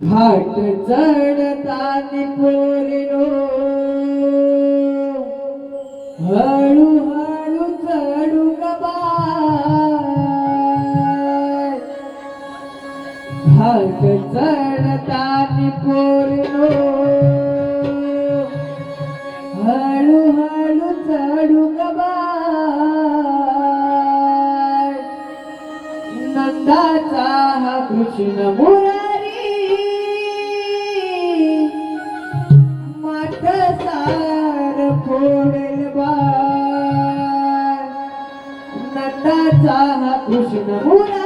घाट चढतानी पोरिनो हळू हळू चढू ग बाय घाट चढतानी पोरिनो हळू हळू चढू ग नंदाचा हा कृष्ण मुरारी हा Krishna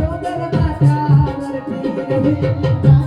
Sundar Mata, Sundar Mata, Sundar Mata, Sundar Mata,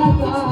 Oh.